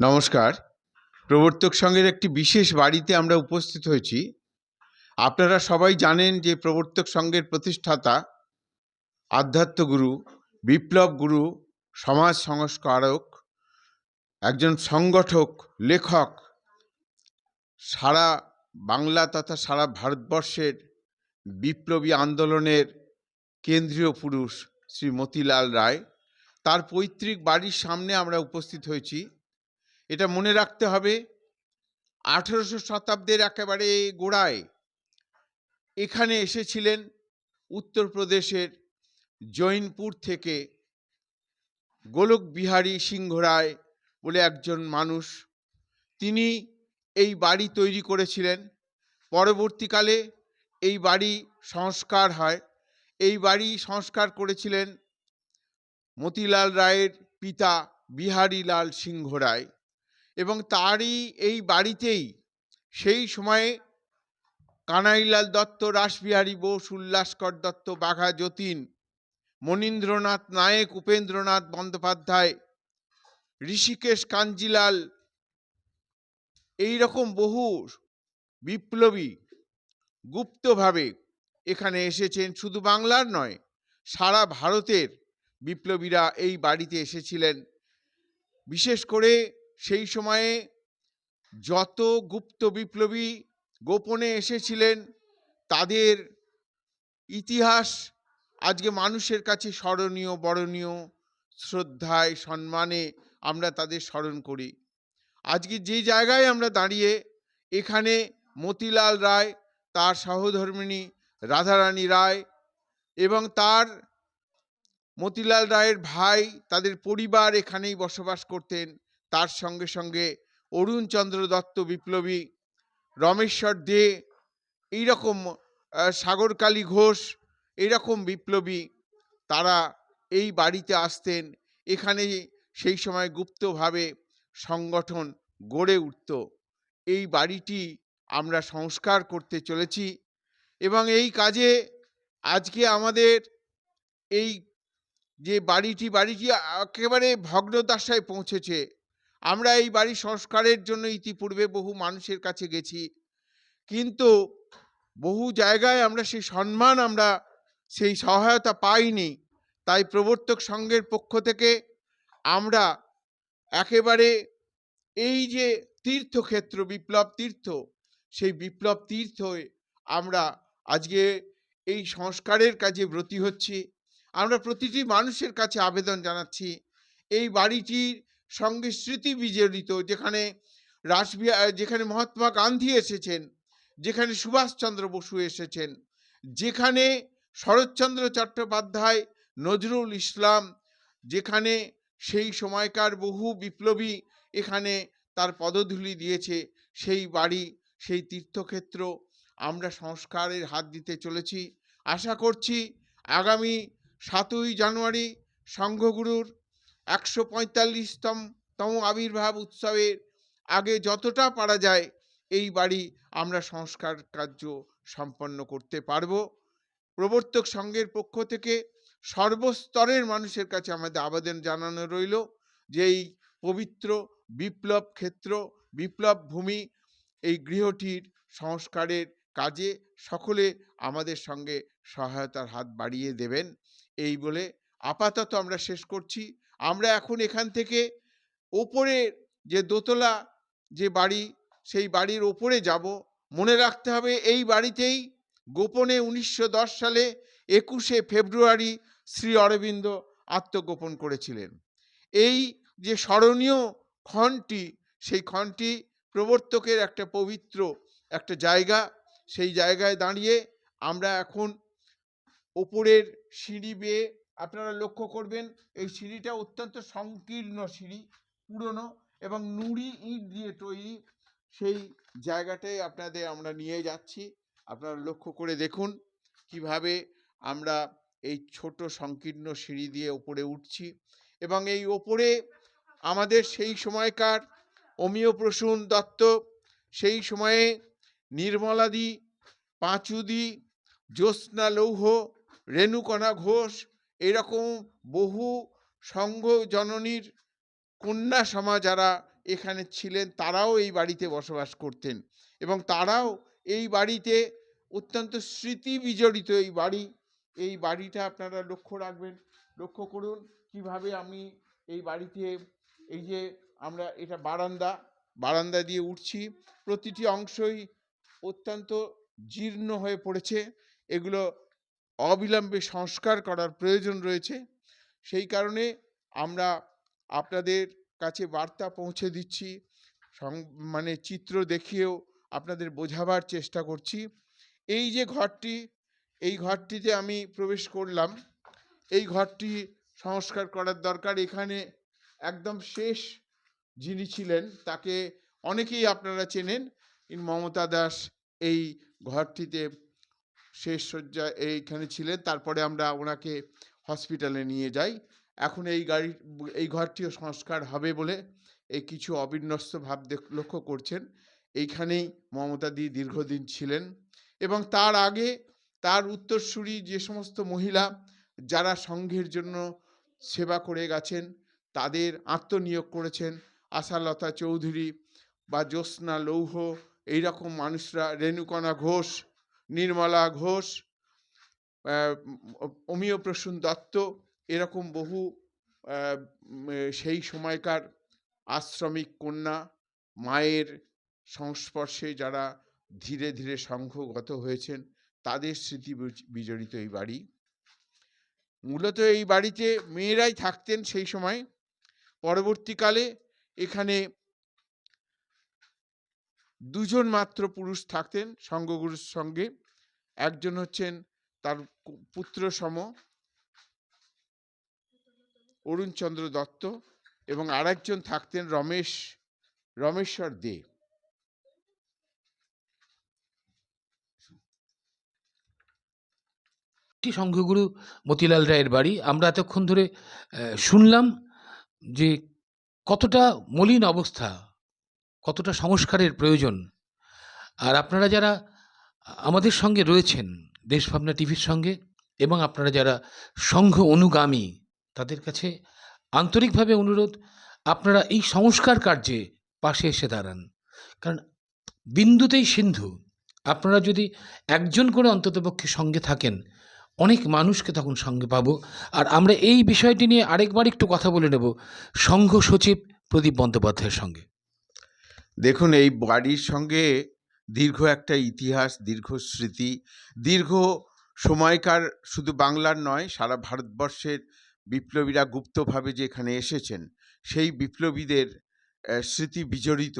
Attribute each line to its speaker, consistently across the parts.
Speaker 1: নমস্কার। প্রবর্তক সংঘের একটি বিশেষ বাড়িতে আমরা উপস্থিত হয়েছি। আপনারা সবাই জানেন যে প্রবর্তক সংঘের প্রতিষ্ঠাতা আধ্যাত্মগুরু বিপ্লব গুরু, সমাজ সংস্কারক, একজন সংগঠক, লেখক, সারা বাংলা তথা সারা ভারতবর্ষের বিপ্লবী আন্দোলনের কেন্দ্রীয় পুরুষ শ্রী মতিলাল রায়। তার পৈতৃক বাড়ির সামনে আমরা উপস্থিত হয়েছি। এটা মনে রাখতে হবে। আঠেরোশো শতাব্দীর একেবারে গোড়ায় এখানে এসেছিলেন উত্তরপ্রদেশের জৈনপুর থেকে গোলক বিহারী সিংহ রায় বলে একজন মানুষ। তিনি এই বাড়ি তৈরি করেছিলেন। পরবর্তীকালে এই বাড়ি সংস্কার হয়। এই বাড়ি সংস্কার করেছিলেন মতিলাল রায়ের পিতা বিহারীলাল সিংহ রায়। এবং তারই এই বাড়িতেই সেই সময়ে কানাইলাল দত্ত, রাসবিহারী বোস, উল্লাসকর দত্ত, বাঘা যতীন, মনীন্দ্রনাথ নায়েক, উপেন্দ্রনাথ বন্দ্যোপাধ্যায়, ঋষিকেশ কাঞ্জিলাল এই রকম বহু বিপ্লবী গুপ্তভাবে এখানে এসেছেন। শুধু বাংলার নয়, সারা ভারতের বিপ্লবীরা এই বাড়িতে এসেছিলেন। বিশেষ করে সেই সময়ে যত গুপ্ত বিপ্লবী গোপনে এসেছিলেন, তাদের ইতিহাস আজকে মানুষের কাছে স্মরণীয়, বরণীয় শ্রদ্ধায়, সম্মানে আমরা তাদের স্মরণ করি। আজকে যে জায়গায় আমরা দাঁড়িয়ে, এখানে মতিলাল রায়, তার সহধর্মিণী রাধারানী রায় এবং তার মতিলাল রায়ের ভাই, তাদের পরিবার এখানেই বসবাস করতেন। তার সঙ্গে সঙ্গে অরুণচন্দ্র দত্ত বিপ্লবী, রমেশ্বর দে, এইরকম সাগরকালী ঘোষ, এইরকম বিপ্লবী তারা এই বাড়িতে আসতেন। এখানে সেই সময় গুপ্তভাবে সংগঠন গড়ে উঠত। এই বাড়িটি আমরা সংস্কার করতে চলেছি এবং এই কাজে আজকে আমাদের এই যে বাড়িটি বাড়িটি একেবারে ভগ্নদশায় পৌঁছেছে। আমরা এই বাড়ি সংস্কারের জন্য ইতিপূর্বে বহু মানুষের কাছে গেছি। কিন্তু বহু জায়গায় আমরা সেই সম্মান আমরা সেই সহায়তা পাইনি। তাই প্রবর্তক সংঘের পক্ষ থেকে আমরা একেবারে এই যে তীর্থক্ষেত্র, বিপ্লব তীর্থ, সেই বিপ্লব তীর্থে আমরা আজকে এই সংস্কারের কাজে ব্রতী হচ্ছি। আমরা প্রতিটি মানুষের কাছে আবেদন জানাচ্ছি, এই বাড়িটির সঙ্গে স্মৃতি বিজড়িত, যেখানে রাসবিহার যেখানে মহাত্মা গান্ধী এসেছেন, যেখানে সুভাষচন্দ্র বসু এসেছেন, যেখানে শরৎচন্দ্র চট্টোপাধ্যায়, নজরুল ইসলাম, যেখানে সেই সময়কার বহু বিপ্লবী এখানে তার পদধূলি দিয়েছে, সেই বাড়ি, সেই তীর্থক্ষেত্র, আমরা সংস্কারের হাত দিতে চলেছি। আশা করছি আগামী সাতই জানুয়ারি সংঘগুরুর একশো তম আবির্ভাব উৎসবের আগে যতটা পারা যায়, এই বাড়ি আমরা সংস্কার কার্য সম্পন্ন করতে পারব। প্রবর্তক সংঘের পক্ষ থেকে সর্বস্তরের মানুষের কাছে আমাদের আবেদন জানানো রইল যে এই পবিত্র বিপ্লব ক্ষেত্র, বিপ্লব ভূমি এই গৃহটির সংস্কারের কাজে সকলে আমাদের সঙ্গে সহায়তার হাত বাড়িয়ে দেবেন। এই বলে আপাতত আমরা শেষ করছি। আমরা এখন এখান থেকে ওপরে যে দোতলা যে বাড়ি, সেই বাড়ির ওপরে যাব। মনে রাখতে হবে এই বাড়িতেই গোপনে উনিশশো দশ সালে একুশে ফেব্রুয়ারি শ্রী অরবিন্দ আত্মগোপন করেছিলেন। এই যে স্মরণীয় ক্ষণটি, সেই ক্ষণটি প্রবর্তকের একটা পবিত্র একটা জায়গা। সেই জায়গায় দাঁড়িয়ে আমরা এখন ওপরের সিঁড়ি বেয়ে আপনারা লক্ষ্য করবেন, এই সিঁড়িটা অত্যন্ত সংকীর্ণ সিঁড়ি, পুরনো এবং নুড়ি ইট দিয়ে তৈরি। সেই জায়গাটায় আপনাদের আমরা নিয়ে যাচ্ছি। আপনারা লক্ষ্য করে দেখুন কীভাবে আমরা এই ছোট সংকীর্ণ সিঁড়ি দিয়ে ওপরে উঠছি এবং এই ওপরে আমাদের সেই সময়কার অমিয় প্রসূন দত্ত, সেই সময়ে নির্মলাদি, পাঁচুদি, জ্যোৎস্না লৌহ, রেণুকণা ঘোষ এরকম বহু সংঘ জননীর কন্যা সমাজ যারা এখানে ছিলেন, তারাও এই বাড়িতে বসবাস করতেন। এবং তারাও এই বাড়িতে অত্যন্ত স্মৃতি বিজড়িত এই বাড়ি। এই বাড়িটা আপনারা লক্ষ্য রাখবেন, লক্ষ্য করুন কীভাবে আমি এই বাড়িতে, এই যে আমরা এটা বারান্দা বারান্দা দিয়ে উঠছি। প্রতিটি অংশই অত্যন্ত জীর্ণ হয়ে পড়েছে। এগুলো অবিলম্বে সংস্কার করার প্রয়োজন রয়েছে। সেই কারণে আমরা আপনাদের কাছে বার্তা পৌঁছে দিচ্ছি মানে চিত্র দেখিয়েও আপনাদের বোঝাবার চেষ্টা করছি। এই যে ঘরটি, এই ঘরটিতে আমি প্রবেশ করলাম। এই ঘরটি সংস্কার করার দরকার। এখানে একদম শেষ যিনি ছিলেন, তাকে অনেকেই আপনারা চেনেন। মমতা দাস এই ঘরটিতে শেষ শয্যা এইখানে ছিলেন। তারপরে আমরা ওনাকে হসপিটালে নিয়ে যাই। এখন এই গাড়ি, এই ঘরটিও সংস্কার হবে বলে এই কিছু অবিন্যস্ত ভাব লক্ষ্য করছেন। এইখানেই মমতাদি দীর্ঘদিন ছিলেন এবং তার আগে তার উত্তরসূরি যে সমস্ত মহিলা যারা সংঘের জন্য সেবা করে গেছেন, তাদের আত্মনিয়োগ করেছেন। আশালতা চৌধুরী বা জ্যোৎস্না লৌহ, এইরকম মানুষরা, রেণুকণা ঘোষ নির্মলা ঘোষ অমিয় প্রসূন দত্ত, এরকম বহু সেই সময়কার আশ্রমিক কন্যা, মায়ের সংস্পর্শে যারা ধীরে ধীরে সংঘগত হয়েছেন, তাদের স্মৃতি বিজ- বিজড়িত এই বাড়ি। মূলত এই বাড়িতে মেয়েরাই থাকতেন সেই সময়। পরবর্তীকালে এখানে দুজন মাত্র পুরুষ থাকতেন সঙ্গগুরুর সঙ্গে। একজন হচ্ছেন তার পুত্র সম, অরুণচন্দ্র দত্ত এবং আরেকজন থাকতেন রমেশ, রমেশ্বর দে।
Speaker 2: সংঘগুরু মতিলাল রায়ের বাড়ি। আমরা এতক্ষণ ধরে শুনলাম যে কতটা মলিন অবস্থা। কতটা সংস্কারের প্রয়োজন। আর আপনারা যারা আমাদের সঙ্গে রয়েছেন, দেশভাবনা টিভির সঙ্গে, এবং আপনারা যারা সংঘ অনুগামী, তাদের কাছে আন্তরিকভাবে অনুরোধ, আপনারা এই সংস্কার কার্যে পাশে এসে দাঁড়ান। কারণ বিন্দুতেই সিন্ধু, আপনারা যদি একজন করে অন্ততপক্ষে সঙ্গে থাকেন, অনেক মানুষকে তখন সঙ্গে পাবো। আর আমরা এই বিষয়টি নিয়ে আরেকবার একটু কথা বলে নেব, সংঘ সচিব প্রদীপ বন্দ্যোপাধ্যায়ের সঙ্গে।
Speaker 1: দেখুন, এই বাড়ির সঙ্গে দীর্ঘ একটা ইতিহাস, দীর্ঘ স্মৃতি, দীর্ঘ সময়কার শুধু বাংলার নয়, সারা ভারতবর্ষের বিপ্লবীরা গুপ্তভাবে যে এখানে এসেছেন, সেই বিপ্লবীদের স্মৃতি বিজড়িত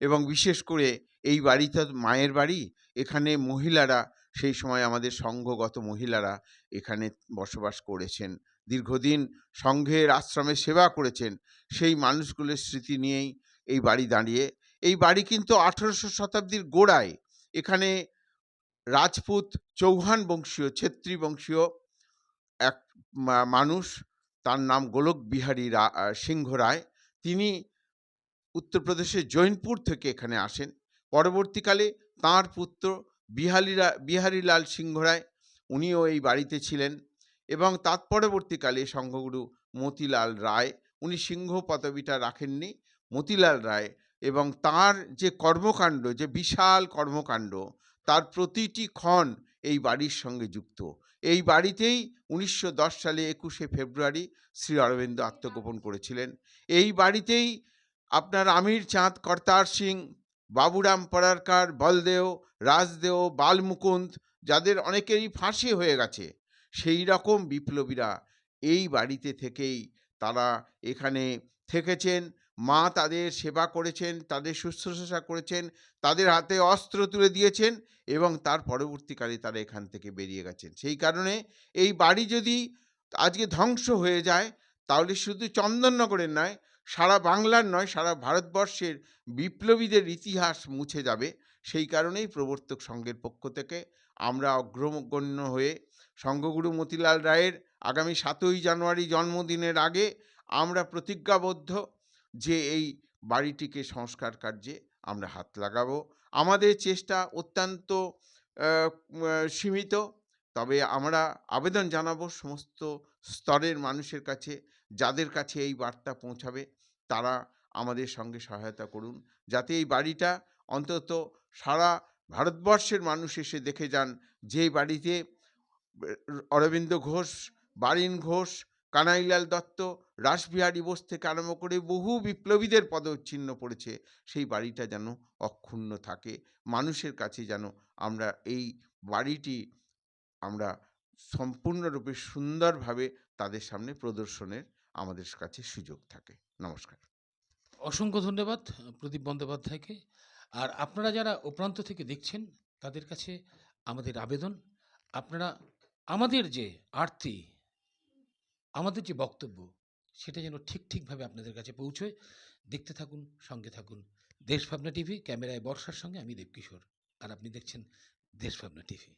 Speaker 1: এবং বিশেষ করে এই বাড়িটা মায়ের বাড়ি, এখানে মহিলারা, সেই সময় আমাদের সংঘগত মহিলারা এখানে বসবাস করেছেন। দীর্ঘদিন সংঘের আশ্রমে সেবা করেছেন, সেই মানুষগুলোর স্মৃতি নিয়েই এই বাড়ি দাঁড়িয়ে এই বাড়ি কিন্তু আঠারোশো শতাব্দীর গোড়ায়। এখানে রাজপুত চৌহান বংশীয়, ছেত্রী বংশীয় এক মানুষ, তার নাম গোলক বিহারী সিংহ রায়। তিনি উত্তরপ্রদেশের জৈনপুর থেকে এখানে আসেন। পরবর্তীকালে তাঁর পুত্র বিহারীরা বিহারীলাল সিংহ রায়, উনিও এই বাড়িতে ছিলেন এবং তৎপরবর্তীকালে সংঘগুরু মতিলাল রায়, উনি সিংহ পদবিটা রাখেননি। মতিলাল রায় এবং তার যে কর্মকাণ্ড, যে বিশাল কর্মকাণ্ড, তার প্রতিটি ক্ষণ এই বাড়ির সঙ্গে যুক্ত। এই বাড়িতেই উনিশশো দশ সালে একুশে ফেব্রুয়ারি শ্রী অরবিন্দ আত্মগোপন করেছিলেন। এই বাড়িতেই আপনার আমির চাঁদ, কর্তার সিং, বাবুরাম পরারকার, বলদেও, রাজদেও, বালমুকুন্দ, যাদের অনেকেরই ফাঁসি হয়ে গেছে, সেই রকম বিপ্লবীরা এই বাড়িতে থেকেই তারা এখানে থেকেছেন। মা তাদের সেবা করেছেন, তাদের শুশ্রূষা করেছেন, তাদের হাতে অস্ত্র তুলে দিয়েছেন এবং তার পরবর্তীকালে তারা এখান থেকে বেরিয়ে গেছেন। সেই কারণে এই বাড়ি যদি আজকে ধ্বংস হয়ে যায়, তাহলে শুধু চন্দননগরের নয়, সারা বাংলার নয়, সারা ভারতবর্ষের বিপ্লবীদের ইতিহাস মুছে যাবে। সেই কারণেই প্রবর্তক সংঘের পক্ষ থেকে আমরা অগ্রগণ্য হয়ে সংঘগুরু মতিলাল রায়ের আগামী সাতই জানুয়ারি জন্মদিনের আগে আমরা প্রতিজ্ঞাবদ্ধ যে এই বাড়িটিকে সংস্কার কার্যে আমরা হাত লাগাবো। আমাদের চেষ্টা অত্যন্ত সীমিত। তবে আমরা আবেদন জানাব সমস্ত স্তরের মানুষের কাছে, যাদের কাছে এই বার্তা পৌঁছাবে, তারা আমাদের সঙ্গে সহায়তা করুন। যাতে এই বাড়িটা অন্তত সারা ভারতবর্ষের মানুষ এসে দেখে যান যে বাড়িতে অরবিন্দ ঘোষ, বারিন ঘোষ কানাইলাল দত্ত, রাসবিহারী বোস থেকে আরম্ভ করে বহু বিপ্লবীদের পদচিহ্ন পড়েছে। সেই বাড়িটা যেন অক্ষুণ্ণ থাকে। মানুষের কাছে যেন আমরা এই বাড়িটি আমরা সম্পূর্ণরূপে সুন্দরভাবে তাদের সামনে প্রদর্শনের আমাদের কাছে সুযোগ থাকে। নমস্কার।
Speaker 2: অসংখ্য ধন্যবাদ প্রদীপ বন্দ্যোপাধ্যায়কে। আর আপনারা যারা ও প্রান্ত থেকে দেখছেন, তাদের কাছে আমাদের আবেদন। আপনারা আমাদের যে আরতি আমাদের যে বক্তব্য, সেটা যেন ঠিক ঠিকভাবে আপনাদের কাছে পৌঁছয়, দেখতে থাকুন, সঙ্গে থাকুন। দেশভাবনা টিভি, ক্যামেরায় বর্ষার সঙ্গে আমি দেবকিশোর। আর আপনি দেখছেন দেশভাবনা টিভি।